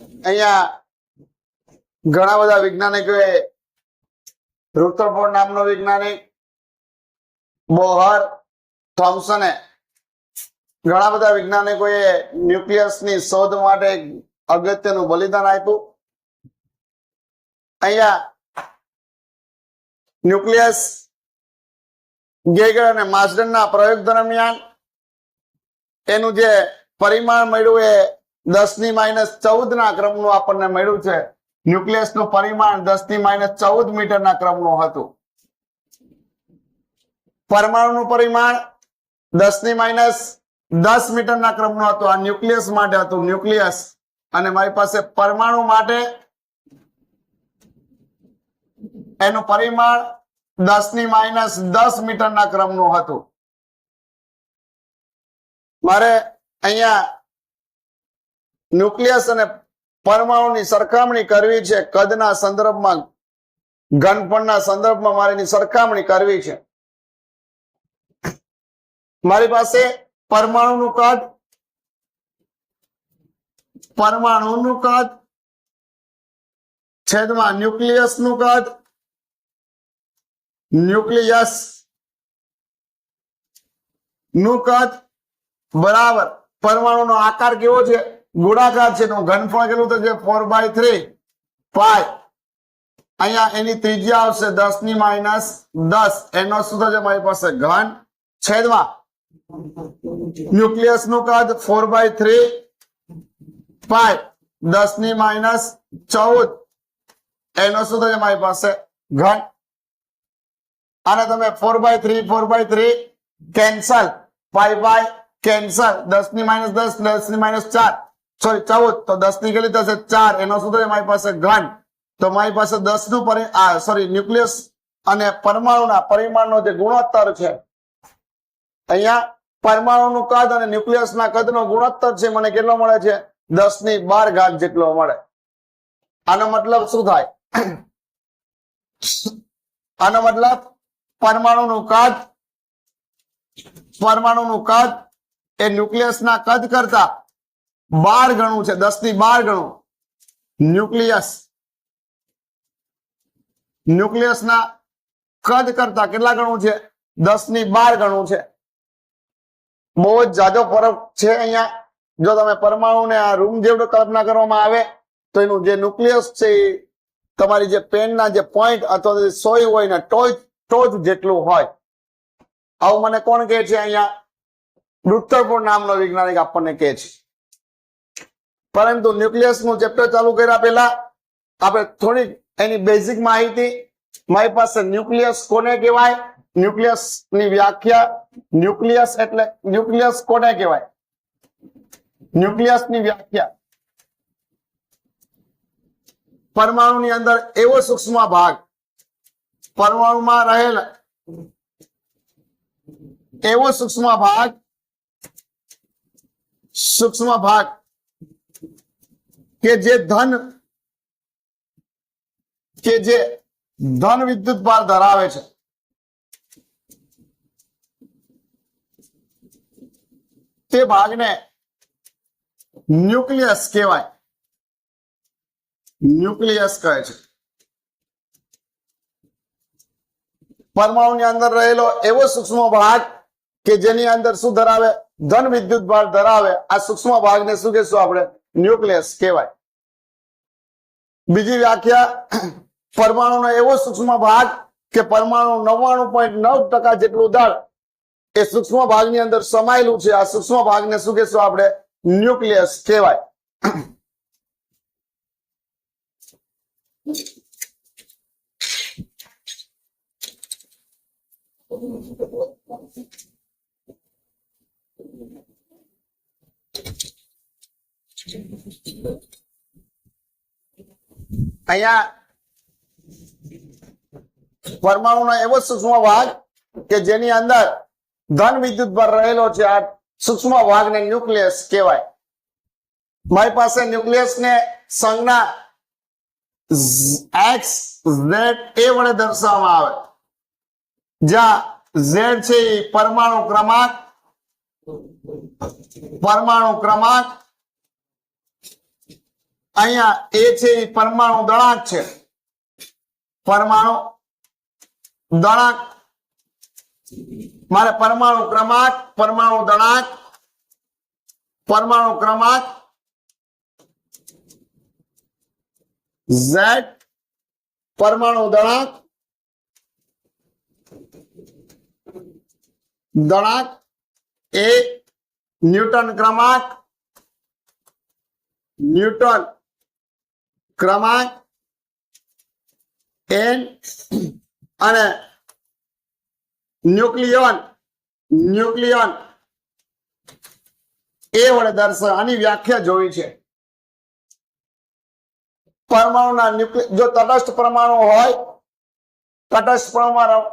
અહીંયા ઘણા બધા વૈજ્ઞાનિકોએ રુથરફોર્ડ નામનો વૈજ્ઞાનિક, બોહર, થોમ્સને ઘણા બધા વૈજ્ઞાનિકોએ ન્યુક્લિયસની શોધ માટે અગત્યનું બલિદાન આપ્યું. અહીંયા ન્યુક્લિયસ, ગેગર અને માસડનના પ્રયોગ દરમિયાન એનું જે પરિમાણ મળ્યું એ દસની માઇનસ ચૌદ ના ક્રમનું આપણને મળ્યું છે. ન્યુક્લિયસનું પરિમાણ દસની માઇનસ ચૌદ મીટર ના ક્રમનું હતું. પરમાણુનું પરિમાણ દસની માઇનસ દસ મીટર ના ક્રમનું હતું. આ ન્યુક્લિયસ માટે હતું ન્યુક્લિયસ. અને મારી પાસે પરમાણુ માટે એનું પરિમાણ દસની માઇનસ દસ મીટર ના ક્રમનું હતું. મારે અહીંયા ન્યુક્લિયસ અને પરમાણુની સરખામણી કરવી છે. કદના સંદર્ભમાં ઘનપણના સંદર્ભમાં મારે સરખામણી કરવી છે. મારી પાસે પરમાણુનું કદ પરમાણુનું કદ, છેદમાં ન્યુક્લિયસનું કદ, ન્યુક્લિયસનું કદ, બરાબર. પરમાણુનો આકાર કેવો છે? ગોળાકાર છે, એનું ઘનફળ કેટલું થશે ફોર બાય થ્રી પાય અહીંયા એની ત્રિજ્યા આવશે દસની માઇનસ દસ. એનો શું થશે? મારી પાસે ઘન છેદમાં ન્યુક્લિયસનું કદ ફોર બાય થ્રી પાય દસની માઇનસ ચૌદ. એનો શું થશે? મારી પાસે ઘન. આને તમે four by three four by three cancel pi by cancel દસની માઇનસ દસ દસની માઇનસ ચાર. સોરી ચૌદ તો દસની કેટલી થશે ચાર. એનો શું થશે મારી પાસે ઘન. તો મારી પાસે દસનું પરિ સોરી ન્યુક્લિયસ અને પરમાણુના પરિમાણનો જે ગુણોત્તર છે. અહીંયા પરમાણુનું કદ અને ન્યુક્લિયસના કદનો ગુણોત્તર છે, મને કેટલો મળે છે? દસની બાર ઘાત જેટલો મળે. આનો મતલબ શું થાય? આનો મતલબ પરમાણુનું કદ પરમાણુનું કદ એ ન્યુક્લિયસના કદ કરતા બાર ગણું છે, દસથી બાર ગણું. ન્યુક્લિયસ ન્યુક્લિયસના કદ કરતા કેટલા ગણું છે? દસની બાર ગણું છે. બહુ જ જાજો ફરક છે અહીંયા. જો તમે પરમાણુને આ રૂમ જેવડો કલ્પના કરવામાં આવે, તો એનું જે ન્યુક્લિયસ છે એ તમારી જે પેનના જે પોઈન્ટ અથવા સોય હોય ને, ટોચ ટોચ જેટલું હોય. આવું મને કોણ કહે છે અહીંયા? રુથરફોર્ડ નામનો વૈજ્ઞાનિક આપણને કહે છે. પરંતુ ન્યુક્લિયસનું ચેપ્ટર ચાલુ કર્યા પહેલા આપણે થોડીક એની બેઝિક માહિતી. મારી પાસે ન્યુક્લિયસ કોને કહેવાય? ન્યુક્લિયસની વ્યાખ્યા ન્યુક્લિયસ એટલે ન્યુક્લિયસ કોને કહેવાય? ન્યુક્લિયસની વ્યાખ્યા. પરમાણુની અંદર એવો સૂક્ષ્મ ભાગ પરમાણુમાં રહેલ એવો સૂક્ષ્મ ભાગ સૂક્ષ્મ ભાગ કે જે ધન કે જે ધન વિદ્યુત ભાર ધરાવે છે તે ભાગને ન્યુક્લિયસ કહેવાય ન્યુક્લિયસ કહે છે પરમાણુની અંદર રહેલો એવો સૂક્ષ્મ ભાગ કે જેની અંદર શું ધરાવે? ધન વિદ્યુત ભાર ધરાવે. આ સૂક્ષ્મ ભાગને શું કહેશું આપણે? ન્યુક્લિયસ કહેવાય. બીજી વ્યાખ્યા, પરમાણુનો એવો સૂક્ષ્મ ભાગ કે પરમાણુ નવ્વાણું પોઈન્ટ નવ ટકા જેટલું દળ એ સૂક્ષ્મ ભાગની અંદર સમાયેલું છે. આ સૂક્ષ્મ ભાગને શું કહેશું આપણે? ન્યુક્લિયસ કહેવાય. અહીંયા પરમાણુનો એવો સૂક્ષ્મ ભાગ કે જેની અંદર ધન વિદ્યુત ભાર રહેલો છે. આ સૂક્ષ્મ ભાગને ન્યુક્લિયસ કહેવાય. મારી પાસે ન્યુક્લિયસ ને સંજ્ઞા એક્સ, ઝેડ એ વડે દર્શાવવામાં આવે. જ્યાં ઝેડ છે એ પરમાણુ ક્રમાંક પરમાણુ ક્રમાંક અહીંયા એ છે એ પરમાણુ દળાંક છે. પરમાણુ દળાંક. મારે પરમાણુ ક્રમાંક, પરમાણુ દળાંક, પરમાણુ ક્રમાંક. ઝેડ પરમાણુ દળાંક. દળાંક એ ન્યૂટન ક્રમાંક. ન્યૂટન ક્રમાંક એન અને ન્યુક્લિયોન ન્યુક્લિયોન. એ વડે દર્શાવ આની વ્યાખ્યા જોઈ છે. પરમાણુના જો તટસ્થ પરમાણુ હોય, તટસ્થ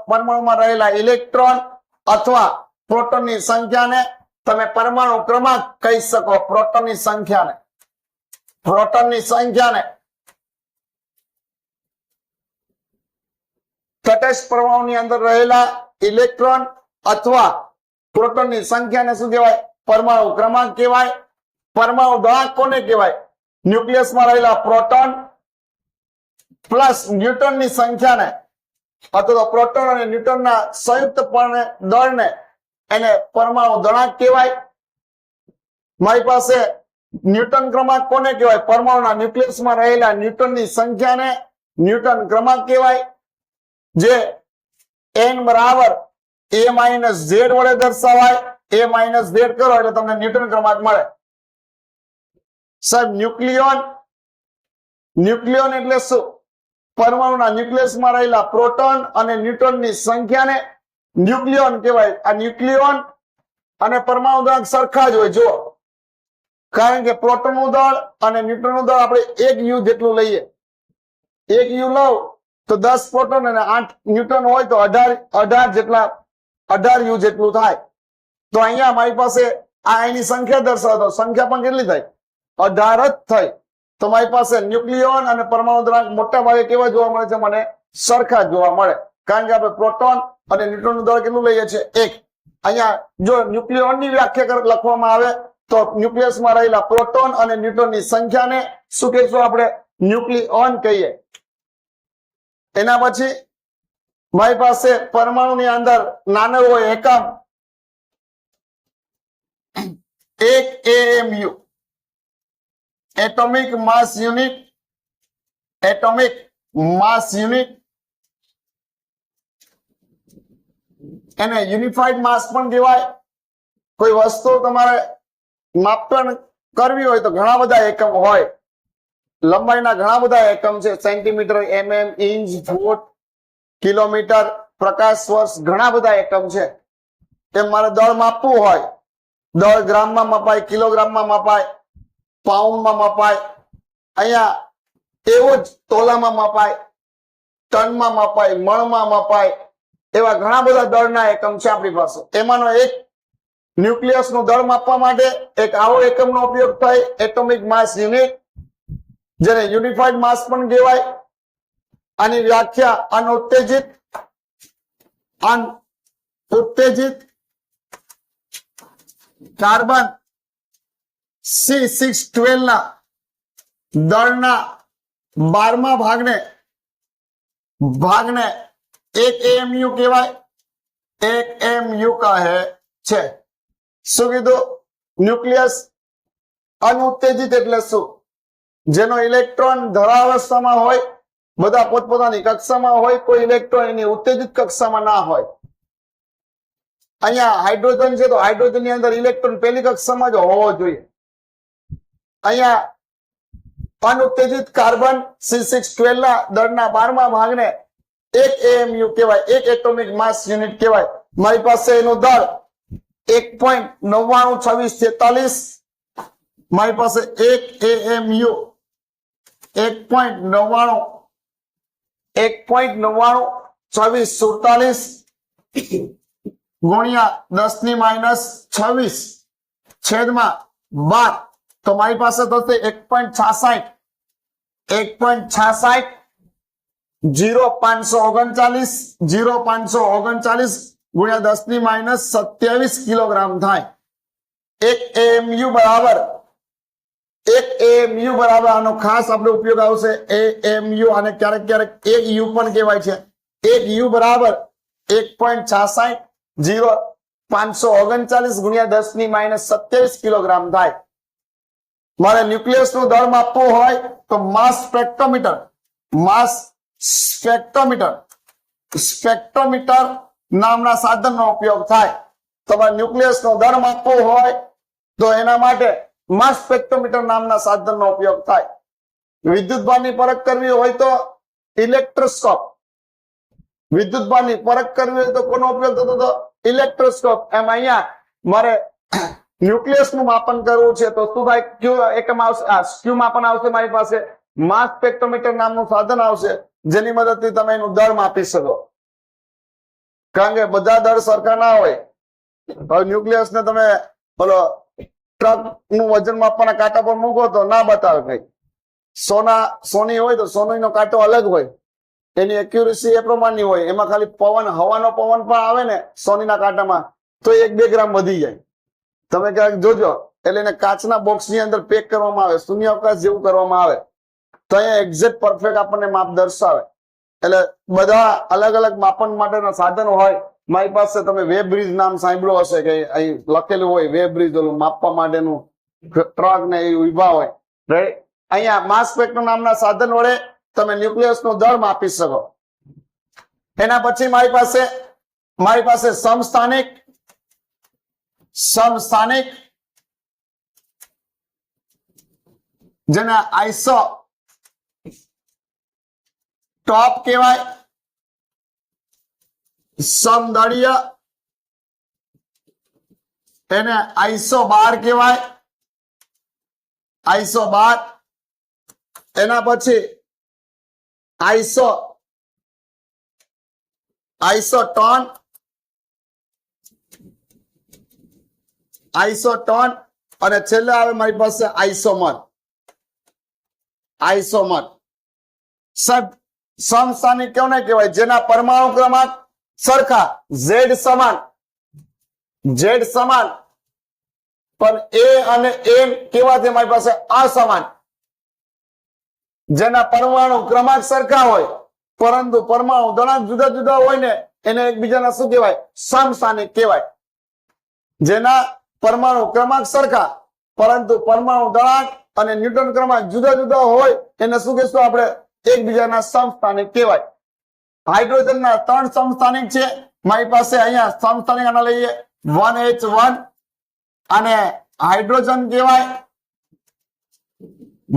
પરમાણુમાં રહેલા ઇલેક્ટ્રોન અથવા પ્રોટોનની સંખ્યાને તમે પરમાણુ ક્રમાંક કહી શકો, પ્રોટોનની સંખ્યાને. પ્રોટોનની સંખ્યાને તટસ્થ પરમાણુની અંદર રહેલા ઇલેક્ટ્રોન અથવા પ્રોટોનની સંખ્યાને શું કહેવાય? પરમાણુ ક્રમાંક કહેવાય. પરમાણુ દળાંક કોને કહેવાય? ન્યુક્લિયસમાં રહેલા પ્રોટોન પ્લસ ન્યુટનની સંખ્યાને અથવા તો પ્રોટોન અને ન્યૂટનના સંયુક્તપણે દળને એને પરમાણુ દળાંક કહેવાય. મારી પાસે ન્યૂટન ક્રમાંક કોને કહેવાય? પરમાણુના ન્યુક્લિયસમાં રહેલા ન્યૂટનની સંખ્યાને ન્યૂટન ક્રમાંક કહેવાય. જે એન બરાબર એ માઇનસ વડે દર્શાવાય એ માઇનસ કરો એટલે તમને ન્યૂટન ક્રમાંક મળે. સાહેબ ન્યુક્લિયોન ન્યુક્લિયોન એટલે શું? પરમાણુના ન્યુક્લિયસમાં રહેલા પ્રોટોન અને ન્યુટ્રોનની સંખ્યાને ન્યુક્લિયોન કહેવાય. આ ન્યુક્લિયોન અને પરમાણુ દળ સરખા જ હોય જો કારણ કે પ્રોટોનનું દળ અને ન્યુટ્રોનનું દળ આપણે એક યુ જેટલું લઈએ. એક યુ લઉં તો દસ પ્રોટોન અને આઠ ન્યુટ્રોન હોય તો અઢાર અઢાર જેટલા, અઢાર યુ જેટલું થાય. તો અહીંયા મારી પાસે આ એની સંખ્યા દર્શાવતો, સંખ્યા પણ કેટલી થાય અઢાર જ થઈ. તો મારી પાસે ન્યુક્લિયોન અને પરમાણુ દ્રાંક મોટા ભાગે કેવા જોવા મળે છે? મને સરખા જોવા મળે. કારણ કે આપણે પ્રોટોન અને ન્યુટ્રોનનું દળ કેટલું લઈએ છીએ? એક. અહીંયા જો ન્યુક્લિયોનની વ્યાખ્યા લખવામાં આવે તો ન્યુક્લિયસમાં રહેલા પ્રોટોન અને ન્યુટ્રોનની સંખ્યાને શું કહીશું આપણે? ન્યુક્લિયોન કહીએ. એના પછી મારી પાસે પરમાણુની અંદર નાનો એકમ એક AMU atomic mass unit atomic mass unit એને યુનિફાઈડ માસ પણ કહેવાય. કોઈ વસ્તુ તમારે માપન કરવી હોય તો ઘણા બધા એકમ હોય. લંબાઈના ઘણા બધા એકમ છે. Centimetre, MM, inch, foot, kilometre, પ્રકાશ વર્ષ, ઘણા બધા એકમ છે. એમ મારે દળ માપવું હોય. દળ ગ્રામમાં મપાય, કિલોગ્રામમાં મપાય, પાઉન્ડમાં મપાય. અહીંયા એવું જ તોલામાં મપાય, ટનમાં મપાય, મણમાં મપાય. એવા ઘણા બધા દળના એકમ છે આપણી પાસે. એમાંનો એક ન્યુક્લિયસનું દળ માપવા માટે એક આવો એકમનો ઉપયોગ થાય. એટોમિક માસ યુનિટ જેને યુનિફાઈડ માસ પણ કહેવાય. આની વ્યાખ્યા અનુત્તેજિત અનુત્તેજિત કાર્બન સી સિક્સ ટ્વેલ્વ ના દળના બારમા ભાગને ભાગને એક એમયુ કહેવાય. એક એમયુ કહે છે. શું કીધું? ન્યુક્લિયસ અનુત્તેજિત એટલે શું? જેનો ઇલેક્ટ્રોન ધરાવસ્થામાં હોય, બધા પોતપોતાની કક્ષામાં હોય, કોઈ ઇલેક્ટ્રોન એની ઉત્તેજિત કક્ષામાં ના હોય. અહીંયા હાઇડ્રોજન છે તો હાઇડ્રોજનની અંદર ઇલેક્ટ્રોન પહેલી કક્ષામાં જ હોવો જોઈએ. અહીંયા અનુત્તેજિત કાર્બન સી સિક્સ ટ્વેલ્વ ના દળના બારમા ભાગને એક એએમયુ કહેવાય, એક એટોમિક માસ યુનિટ કહેવાય. મારી પાસે એનું દળ એક પોઈન્ટ નવ્વાણું છવ્વીસ તેતાલીસ મારી પાસે એક એએમયુ એક પોઈન્ટ નવ્વાણું, એક પોઈન્ટ નવ્વાણું, છવ્વીસ સુડતાલીસ, ગુણ્યા દસની માઇનસ છવ્વીસ, છેદમાં બાર. તો મારી પાસે થશે એક પોઈન્ટ છાસઠ, એક પોઈન્ટ છાસઠ, જીરો પાંચસો ઓગણચાલીસ, જીરો પાંચસો ઓગણચાલીસ ગુણ્યા દસની માઇનસ સત્યાવીસ કિલોગ્રામ થાય. એક એમયુ બરાબર એક એમયુ બરાબર આનો ખાસ આપણે ઉપયોગ આવશે એએમયુ અને ક્યારેક ક્યારેક એક યુ પણ કહેવાય છે. એક યુ બરાબર એક પોઈન્ટ છાસાઠ જીરો પાંચસો ઓગણચાલીસ ગુણ્યા દસની માઇનસ સત્યાવીસ કિલોગ્રામ થાય. મારે ન્યુક્લિયસનું દળ માપવું હોય તો mass spectrometer mass spectrometer spectrometer નામના સાધનનો ઉપયોગ થાય. તમારે ન્યુક્લિયસ નો દળ માપવો હોય તો એના માટે માસ સ્પેક્ટ્રોમીટર નામના સાધનનો ઉપયોગ થાય. વિદ્યુતભારની પરખ કરવી હોય તો ઇલેક્ટ્રોસ્કોપ. વિદ્યુતભારની પરખ કરવી હોય તો કોનો ઉપયોગ થતો હતો? ઇલેક્ટ્રોસ્કોપ. એમ અહીંયા મારે ન્યુક્લિયસનું માપન કરવું છે તો શું થાય ક્યુ એકમ આવશે? ક્યુ માપન આવશે મારી પાસે. માસ સ્પેક્ટ્રોમીટર નામનું સાધન આવશે જેની મદદથી તમે એનું દળ માપી શકો. કારણ કે બધા દળ સરખા ના હોય. હવે ન્યુક્લિયસ ને તમે, બોલો ટ્રકનું વજન માપવાના કાંટા પર મૂકો તો ના બતાવે કઈ સોના, સોની હોય તો સોનીનો કાંટો અલગ હોય. એની એક્યુરેસી એ પ્રમાણની હોય. એમાં ખાલી પવન, હવાનો પવન પણ આવે ને સોનીના કાંટામાં, તો એક બે ગ્રામ વધી જાય. તમે ક્યાંક જોજો, એટલે એને કાચના બોક્સની અંદર પેક કરવામાં આવે, શૂન્ય અવકાશ જેવું કરવામાં આવે. તો અહીંયા એક્ઝેક્ટ પરફેક્ટ આપણને માપ દર્શાવે. એટલે બધા અલગ અલગ માપન માટેના સાધનો હોય. મારી પાસે તમે વેબ બ્રિજ નામ સાંભળ્યું હશે કે અહીં લખેલું હોય વેબ બ્રિજ ઓલું માપવા માટેનું ટ્રક ને એ ઊભા હોય. અહીંયા માસ નામના સાધન વડે તમે ન્યુક્લિયસ નો દળ માપી શકો. એના પછી મારી પાસે મારી પાસે સમસ્થાનિક સમસ્થાનિક, જેને આઈસો ટોપ કહેવાય. સમદળીય એને આઈસો બાર કહેવાય. આઈસો બાર એના પછી iso isotone isotone અને છેલ્લે આવે મારી પાસે આઈસોમર આઈસોમર સબ સમસ્થાનિક કેવું કહેવાય? જેના પરમાણુ ક્રમાંક સરખા ઝેડ સમાન ઝેડ સમાન. પણ એ અને એમ કેવા મારી પાસે અસમાન જેના પરમાણુ ક્રમાંક સરખા હોય, પરંતુ પરમાણુ દળાંક જુદા જુદા હોય ને, એને એકબીજાના શું કહેવાય? સમસ્થાનિક કહેવાય. જેના પરમાણુ ક્રમાંક સરખા, પરંતુ પરમાણુ દળાંક અને ન્યૂટન ક્રમાંક જુદા જુદા હોય, એને શું કહેશું આપણે? એકબીજાના સમસ્થાનિક કહેવાય. હાઇડ્રોજનના ત્રણ સમસ્થાનિક છે. મારી પાસે અહીંયા સમસ્થાનિક આના લઈએ. વન એચ વન અને હાઇડ્રોજન કહેવાય.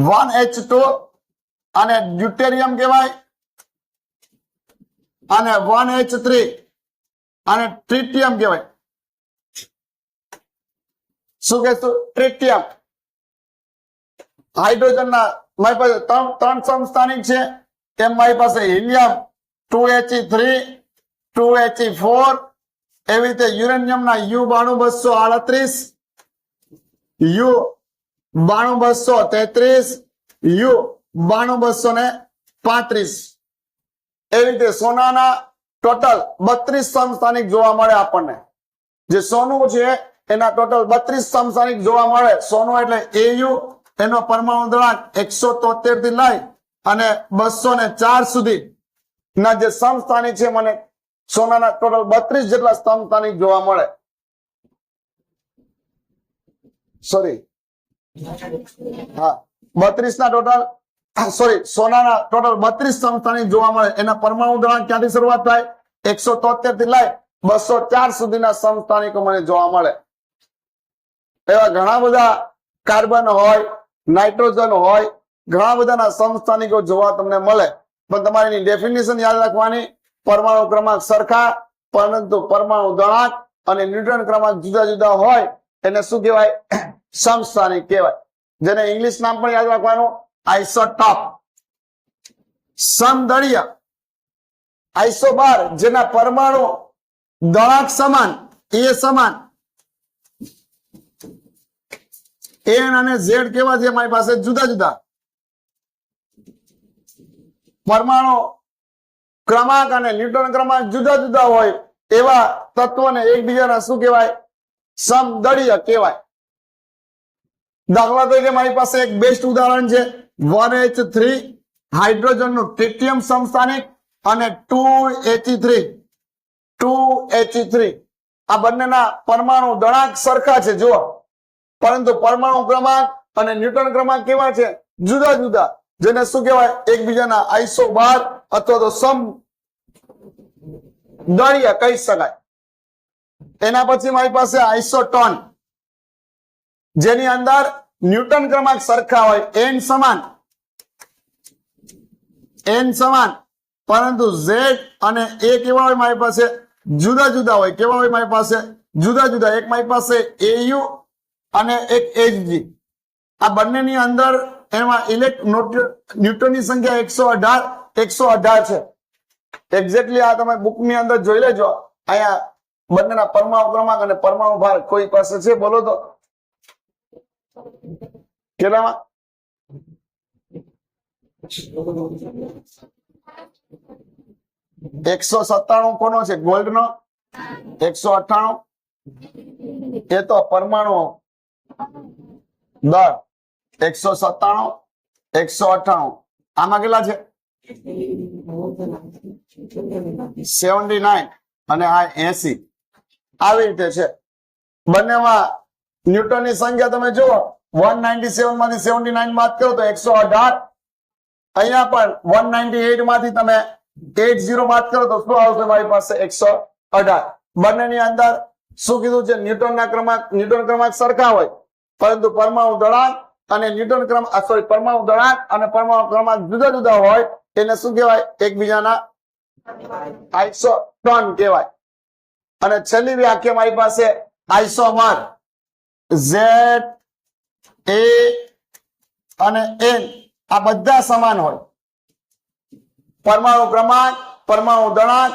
વન એચ ટુ અને ડ્યુટેરિયમ કહેવાય. અને વન એચ થ્રી અને ટ્રિટિયમ કહેવાય. શું કહેશું? ટ્રિટિયમ. હાઇડ્રોજનના મારી પાસે ત્રણ ત્રણ સમસ્થાનિક છે. તેમ મારી પાસે helium two HE three, two HE four, એવી રીતે યુરેનિયમના યુ બાણું બસો આડત્રીસ, યુ બાણું બસો તેત્રીસ, યુ બાણું બસો ને પાંત્રીસ. એવી રીતે સોનાના ટોટલ બત્રીસ સમસ્થાનિક જોવા મળે આપણને. જે સોનું છે, એના ટોટલ બત્રીસ સમસ્થાનિક જોવા મળે. સોનું એટલે એયુ, એનો પરમાણુ દળાંક એકસો તોતેરથી લઈ અને બસો ને ચાર સુધી. ના, જે સમસ્થાનિક છે મને સોનાના ટોટલ બત્રીસ જેટલા સમસ્થાનિક જોવા મળે. સોરી હા બત્રીસ ના ટોટલ સોરી સોનાના ટોટલ બત્રીસ સંસ્થાની જોવા મળે. એના પરમાણુ દળાંક ક્યાંથી શરૂઆત થાય? એકસો તોતેરથી લઈ બસો ચાર સુધીના સંસ્થાનિકો મને જોવા મળે. એવા ઘણા બધા કાર્બન હોય, નાઇટ્રોજન હોય, ઘણા બધાના સંસ્થાનિકો જોવા તમને મળે. પણ તમારે એની ડેફિનેશન યાદ રાખવાની. પરમાણુ ક્રમાંક સરખા, પરંતુ પરમાણુ દળાંક અને ન્યુટ્રન ક્રમાંક જુદા જુદા હોય, એને શું કહેવાય? સમસ્થાનિક કહેવાય. જેને ઇંગ્લિશ નામ પણ યાદ રાખવાનું, આઇસોટોપ. સમદળીય. આઇસોબાર, જેના પરમાણુ દળાંક સમાન, એ સમાન. એન અને ઝેડ કેવા છે? મારી પાસે જુદા જુદા. પરમાણુ ક્રમાંક અને ન્યુટન ક્રમાંક જુદા જુદા હોય, એવા તત્વને એકબીજાના શું કહેવાય? સમદળીય કહેવાય. દાખલા તરીકે મારી પાસે એક બેસ્ટ ઉદાહરણ છે. વન એચ થ્રી હાઇડ્રોજનનું ટ્રિટિયમ સમસ્થાનિક અને two H three two H three આ બંનેના પરમાણુ દળાંક સરખા છે, જુઓ. પરંતુ પરમાણુ ક્રમાંક અને ન્યૂટન ક્રમાંક કેવા છે? જુદા જુદા. જેને શું કહેવાય? એકબીજાના આઈસો બાર અથવા તો સમ દળિયા કહી શકાય. એના પછી મારી પાસે આઈસોટોન જેની અંદર ન્યૂટન ક્રમાંક સરખા હોય. એન સમાન. એન સમાન. પરંતુ ઝેડ અને એ કેવા હોય મારી પાસે? જુદા જુદા હોય. કેવા હોય મારી પાસે? જુદા જુદા. એક મારી પાસે એયુ અને એક એચજી આ બંનેની અંદર એમાં ઇલેક્ટ સંખ્યા એકસો અઢાર એકસો અઢાર છે. એક્ઝેક્ટલી આ તમે બુકની અંદર જોઈ લેજો. અહીંયા બંનેના પરમાણુ ક્રમાંક અને પરમાણુ ભાર કોઈ પાસે છે? બોલો તો. કેટલામાં? એકસો સત્તાણું કોનો છે? ગોલ્ડ નો એકસો અઠ્ઠાણું? એ તો પરમાણુ દર એકસો સત્તાણું, એકસો અઠાણું આમાં કેટલા છે? સેવન્ટી નાઇન અને આ એસી. આવી રીતે છે. બંનેમાં ન્યૂટનની સંખ્યા તમે જુઓ, વન નાઇન્ટી સેવનમાંથી સેવન્ટી નાઇન બાદ કરો તો એકસો અઢાર. અહીંયા પણ વન નાઇન્ટી એટમાંથી તમે એટ ઝીરો બાદ કરો તો શું આવશે મારી પાસે? એકસો અઢાર. બંનેની અંદર શું કીધું છે? ન્યૂટનના ક્રમાંક, ન્યૂટન ક્રમાંક સરખા હોય. પરંતુ પરમાણુ દળાંક અને ન્યૂટન ક્રમ સોરી પરમાણુ દળાંક અને પરમાણુ ક્રમાંક જુદા જુદા હોય એને શું કહેવાય? એકબીજાના આઈસો ટન કહેવાય. અને છેલ્લી વ્યાખ્યા મારી પાસે આઈસોમર ઝેડ, એ અને એન, આ બધા સમાન હોય. પરમાણુ ક્રમાંક, પરમાણુ દળાંક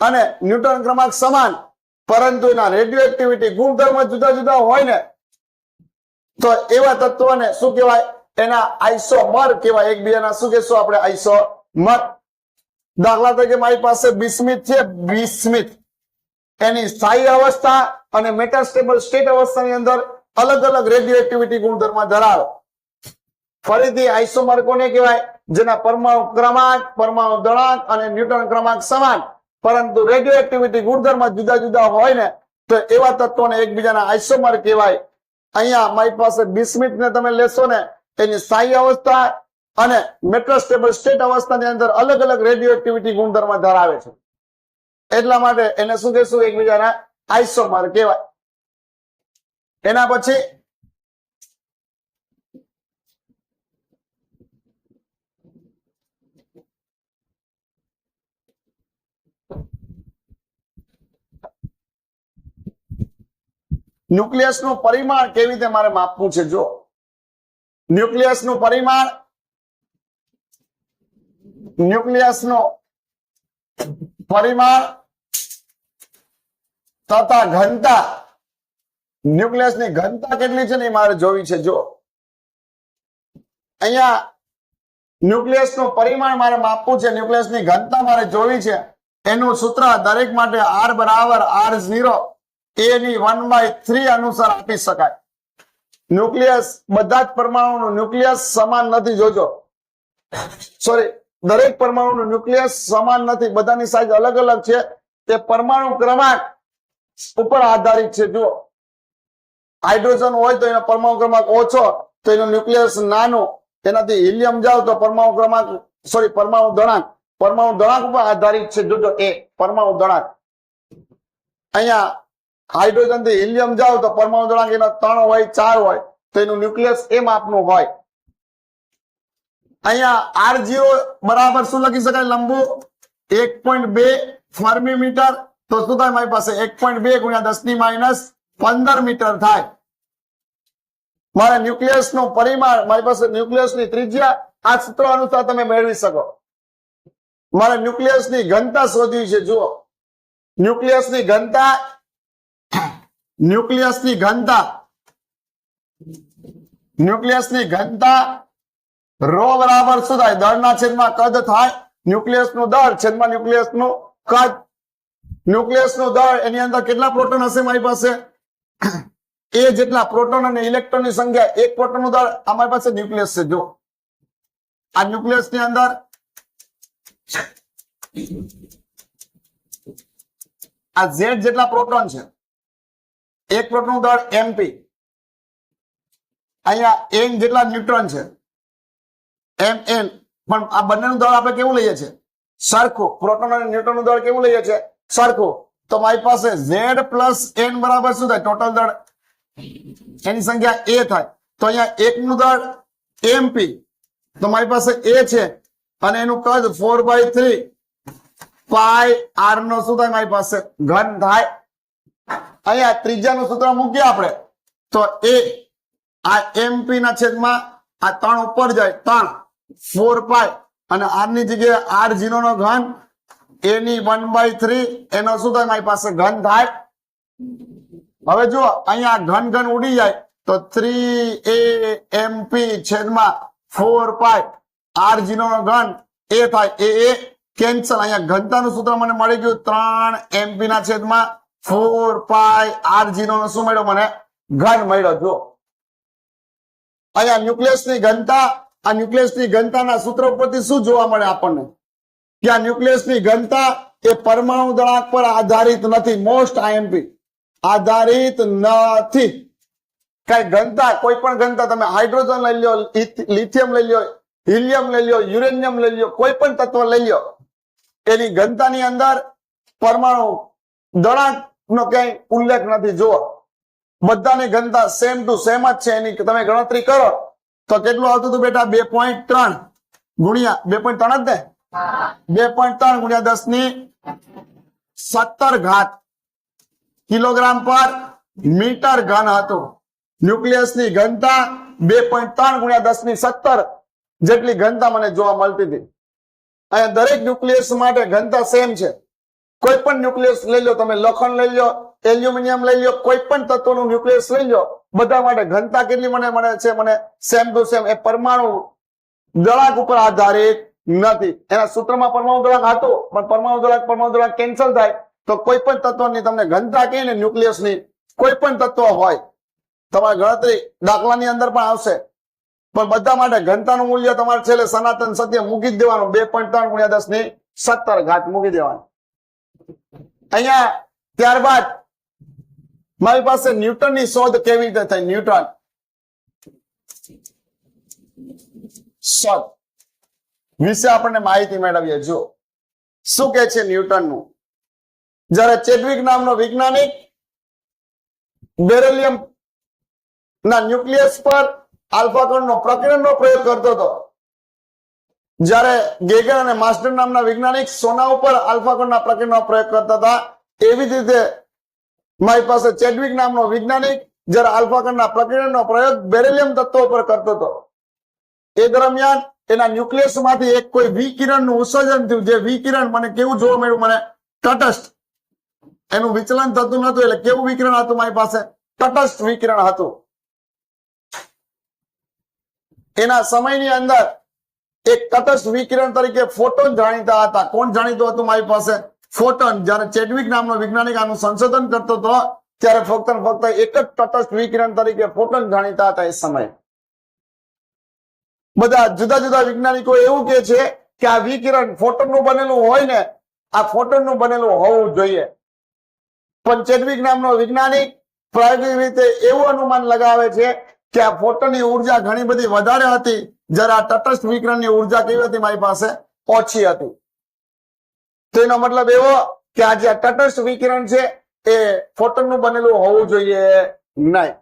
અને ન્યૂટન ક્રમાંક સમાન. પરંતુ એના રેડિયો એક્ટિવિટી ગુણધર્મ જુદા જુદા હોય ને તો એવા તત્વોને શું કહેવાય? એના આઈસોમર કહેવાય એકબીજાના. શું કહેશું આપણે? આઈસોમર દાખલા તરીકે મારી પાસે બિસ્મિત છે. બિસ્મિત. એની સ્થાયી અવસ્થા અને મેટાસ્ટેબલ સ્ટેટ અવસ્થાની અંદર અલગ અલગ રેડિયો એક્ટિવિટી ગુણધર્મ ધરાવે. ફરીથી આઈસોમર કોને કહેવાય? જેના પરમાણુ ક્રમાંક, પરમાણુ દળાંક અને ન્યૂટન ક્રમાંક સમાન. પરંતુ રેડિયો એક્ટિવિટી ગુણધર્મ જુદા જુદા હોય ને, તો એવા તત્વોને એકબીજાના આઈસોમર કહેવાય. અહીંયા મારી પાસે બિસ્મિથ ને તમે લેશો ને, એની સ્થાયી અવસ્થા અને મેટ્રોસ્ટેબલ સ્ટેટ અવસ્થાની અંદર અલગ અલગ રેડિયો એક્ટિવિટી ગુણધર્મ ધરાવે છે. એટલા માટે એને શું કહેશું? એકબીજાના આઈસોમર કહેવાય. એના પછી ન્યુક્લિયસનું પરિમાણ કેવી રીતે મારે માપવું છે? જો ન્યુક્લિયસનું પરિમાણ ન્યુક્લિયસનું પરિમાણ તથા ઘનતા. ન્યુક્લિયસની ઘનતા કેટલી છે ને એ મારે જોવી છે? જો અહીંયા ન્યુક્લિયસનું પરિમાણ મારે માપવું છે. ન્યુક્લિયસની ઘનતા મારે જોવી છે. એનું સૂત્ર દરેક માટે આર બરાબર આર ઝીરો એ ની વન બાય થ્રી અનુસાર આપી શકાય. ન્યુક્લિયસ બધા જ પરમાણુનું ન્યુક્લિયસ સમાન નથી, જોજો. સોરી દરેક પરમાણુનું ન્યુક્લિયસ સમાન નથી, બધાની સાઈઝ અલગ અલગ છે. તે પરમાણુ ક્રમાંક ઉપર આધારિત છે, જુઓ. હાઇડ્રોજન હોય તો એનો પરમાણુ ક્રમાંક ઓછો, તો એનો ન્યુક્લિયસ નાનું. એનાથી હિલિયમ જાવ તો પરમાણુ ક્રમાંક સોરી પરમાણુ દળાંક પરમાણુ દળાંક ઉપર આધારિત છે, જોજો, એ પરમાણુ દળાંક અહીંયા હાઇડ્રોજનથી હિલિયમ જાવ તો પરમાણુ દળાંક એના ત્રણ હોય, ચાર હોય, તો એનું ન્યુક્લિયસ એ માપનું હોય. અહીંયા આર જીરો બરાબર શું લખી શકાય લંબુ? એક પોઈન્ટ બે ફર્મી મીટર. તો શું થાય મારી પાસે? એક પોઈન્ટ બે ગુણ્યા દસની માઇનસ પંદર મીટર થાય. મારે ન્યુક્લિયસનું પરિમાણ, મારી પાસે ન્યુક્લિયસની ત્રિજ્યા, આ સૂત્ર અનુસાર તમે મેળવી શકો. મારે ન્યુક્લિયસની ઘનતા શોધવી છે, જુઓ. ન્યુક્લિયસની ઘનતા ન્યુક્લિયસની ઘનતા. ન્યુક્લિયસની ઘનતા રો બરાબર શું થાય? દળના છેદમાં કદ થાય. ન્યુક્લિયસનું દળ છેદમાં ન્યુક્લિયસનું કદ. ન્યુક્લિયસનું દળ એની અંદર કેટલા પ્રોટોન હશે મારી પાસે? એ જેટલા પ્રોટોન અને ઇલેક્ટ્રોનની સંખ્યા એક પ્રોટોનનું દળ, અમારી પાસે ન્યુક્લિયસ છે જો આ ન્યુક્લિયસની અંદર આ ઝેડ જેટલા પ્રોટોન છે. એક પ્રોટોનનું દળ એમપી અહીંયા એન જેટલા ન્યુટ્રોન છે. એમ એન પણ આ બંનેનું દળ આપણે કેવું લઈએ છીએ? સરખું. પ્રોટોન અને ન્યુટ્રોનનું દળ કેવું લઈએ છીએ? સરખું. તો મારી પાસે ઝેડ પ્લસ એન બરાબર શું થાય? ટોટલ દળ. એની સંખ્યા એ થાય. તો અહીંયા એકનું દળ એમપી તો મારી પાસે એ છે. અને એનું કદ four by three pi R નો શું થાય? મારી પાસે ઘન થાય. અહીંયા ત્રીજાનું સૂત્ર મૂકીએ આપણે. તો એ આ એમપી ના છેદમાં આ ત્રણ ઉપર જાય ત્રણ ફોર પાય અને આરની જગ્યાએ આર નો ઘન એની વન બાય થ્રી એનો શું થાય? મારી પાસે ઘન થાય. હવે જુઓ, અહીંયા ઘન ઘન ઉડી જાય, તો થ્રી એ એમપી છેદમાં ફોર પાય આર જીરો નો ઘન એ થાય. એ કેન્સલ અહીંયા ઘનતાનું સૂત્ર મને મળી ગયું ત્રણ એમપી ના છેદમાં ફોર પાય આર નો શું મળ્યો મને? ઘન મળ્યો જો અહીંયા ન્યુક્લિયસની ઘનતા, આ ન્યુક્લિયસની ઘનતાના સૂત્ર ઉપરથી શું જોવા મળે આપણને? કે આ ન્યુક્લિયસની ઘનતા એ પરમાણુ દળાંક પર આધારિત નથી મોસ્ટ આઈએમપી આધારિત નથી. કઈ ઘનતા, કોઈ પણ ઘનતા તમે હાઇડ્રોજન લઈ લો લિથિયમ લઈ લો હિલિયમ લઈ લો યુરેનિયમ લઈ લો કોઈ પણ તત્વ લઈ લો એની ઘનતાની અંદર પરમાણુ દળાંક નો ક્યાંય ઉલ્લેખ નથી. જુઓ, બધાની ઘનતા સેમ ટુ સેમ જ છે એની. તમે ગણતરી કરો, તો કેટલું આવતું હતું બેટા? બે પોઈન્ટ ત્રણ ગુણ્યા, બે પોઈન્ટ ત્રણ જ ને? બે પોઈન્ટ ત્રણ ગુણ્યા દસની સત્તર ઘાત કિલોગ્રામ પર મીટર ઘન હતું. ન્યુક્લિયસની ઘનતા બે પોઈન્ટ ત્રણ ગુણ્યા દસની સત્તર જેટલી ઘનતા મને જોવા મળતી હતી. અહીંયા દરેક ન્યુક્લિયસ માટે ઘનતા સેમ છે. કોઈ પણ ન્યુક્લિયસ લઈ લો, તમે લોખંડ લઈ લો એલ્યુમિનિયમ લઈ લો કોઈ પણ તત્વનું ન્યુક્લિયસ લઈ લો, બધા માટે ઘનતા કેટલી મને મળે છે? મને સેમ ટુ સેમ એ પરમાણુ દળાક ઉપર આધારિત નથી. એના સૂત્રમાં પરમાણુ દળાક હતું, પણ પરમાણુ દળાક પરમાણુ દળાક કેન્સલ થાય. તો કોઈ પણ તત્વની તમને ઘનતા કહે ને ન્યુક્લિયસની કોઈ પણ તત્વ હોય, તમારી ગણતરી દાખલાની અંદર પણ આવશે. પણ બધા માટે ઘનતાનું મૂલ્ય તમારે છેલ્લે સનાતન સત્ય મૂકી જ દેવાનું. બે પોઈન્ટ ત્રણ ગુણ્યા દસની સત્તર ઘાત મૂકી દેવાનું. અહીંયા ત્યારબાદ મારી પાસે ન્યૂટનની શોધ કેવી રીતે થઈ? ન્યૂટન. શોધ. વિશે આપણને માહિતી મેળવીએ. જો શું કે છે ન્યૂટનનું જ્યારે ચેડવિક નામનો વૈજ્ઞાનિક બેરેલિયમ ના ન્યુક્લિયસ પર આલ્ફા પ્રકરણનો પ્રકિરણનો પ્રયોગ કરતો હતો જ્યારે ગેગર અને માસ્ટર નામના વૈજ્ઞાનિક સોના ઉપર આલ્ફા પ્રકરણનો પ્રયોગ કરતા હતા, એવી જ રીતે મારી પાસે ચેડવિક નામનો વૈજ્ઞાનિક જ્યારે આલ્ફા પ્રકરણનો પ્રયોગ બેરેલિયમ તત્વો પર કરતો હતો. એ દરમિયાન એના ન્યુક્લિયસમાંથી એક કોઈ વિકિરણનું ઉત્સર્જન થયું, જે વિકિરણ મને કેવું જોવા મળ્યું? મને તટસ્થ. એનું વિચલન થતું નતું એટલે કેવું વિકિરણ હતું મારી પાસે? તટસ્થ વિકિરણ હતું. એના સમયની અંદર એક તટસ્થ વિકિરણ તરીકે ફોટોન જાણીતા હતા. કોણ જાણીતું હતું મારી પાસે? ફોટોન. જ્યારે ચેડવિક નામનો વૈજ્ઞાનિક આનું સંશોધન કરતો હતો, ત્યારે ફક્ત ફક્ત એક જ તટસ્થ વિકિરણ તરીકે ફોટોન જાણીતા હતા એ સમયે. બધા જુદા જુદા વૈજ્ઞાનિકો એવું કે છે કે આ વિકિરણ ફોટોનનું બનેલું હોય ને, આ ફોટોનનું બનેલું હોવું જોઈએ. પણ ચેડવિક નામનો વૈજ્ઞાનિક પ્રાયોગિક રીતે એવું અનુમાન લગાવે છે કે આ ફોટોની ઊર્જા ઘણી બધી વધારે હતી જ્યારે આ તટસ્થ વિકિરણની ઊર્જા કેવી હતી મારી પાસે? ઓછી હતી. તેનો મતલબ એવો કે આ તટસ્થ વિકિરણ છે એ ફોટોનનું બનેલું હોવું જોઈએ નહીં.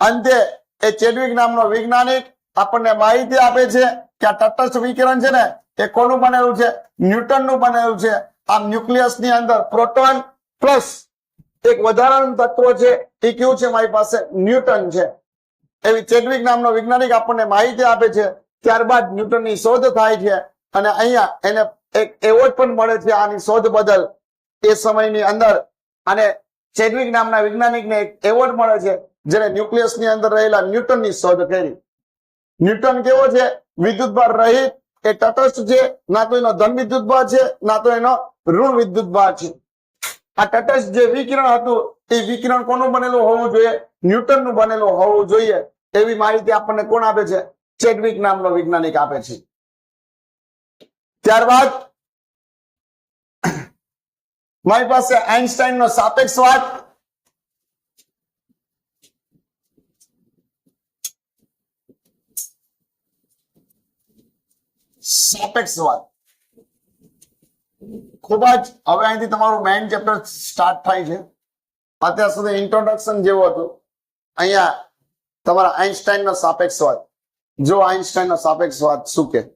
અંતે એ ચેડવિક નામનો વૈજ્ઞાનિક આપણને માહિતી આપે છે કે આ તટસ્થ વિકિરણ છે ને એ કોનું બનેલું છે? ન્યૂટનનું બનેલું છે. આમ ન્યુક્લિયસની અંદર પ્રોટોન પ્લસ એક વધારાનું તત્વ છે એ કેવું છે મારી પાસે? ન્યૂટન છે. એવી ચેડવિક નામનો વૈજ્ઞાનિક આપણને માહિતી આપે છે, ત્યારબાદ ન્યૂટનની શોધ થાય છે અને અહીંયા એને એક એવોર્ડ પણ મળે છે આની શોધ બદલ. એ સમયની અંદર અને ચેડવિક નામના વૈજ્ઞાનિકને એક એવોર્ડ મળે છે જેને ન્યુક્લિયસની અંદર રહેલા ન્યૂટનની શોધ કરી. ન્યૂટન કેવો છે? વિદ્યુતભાર રહિત, એ તટસ્થ છે, ના તો એનો ધન વિદ્યુતભાર છે, ના તો એનો ઋણ વિદ્યુતભાર છે. આ તટસ્થ જે વિકિરણ હતું, એ વિકિરણ કોનું બનેલું હોવું જોઈએ? ન્યૂટનનું બનેલું હોવું જોઈએ. એવી માહિતી આપણને કોણ આપે છે? ચેડવિક નામનો વૈજ્ઞાનિક આપે છે. ત્યારબાદ મારી પાસે આઈન્સ્ટાઈન નો સાપેક્ષવાદ સાપેક્ષવાદ ખૂબ જ હવે અહીંથી તમારું મેઇન ચેપ્ટર સ્ટાર્ટ થાય છે. અત્યાર સુધી ઇન્ટ્રોડક્શન જેવું હતું. અહીંયા તમારા આઈન્સ્ટાઈનનો સાપેક્ષવાદ જો આઈન્સ્ટાઈનનો સાપેક્ષવાદ શું કે?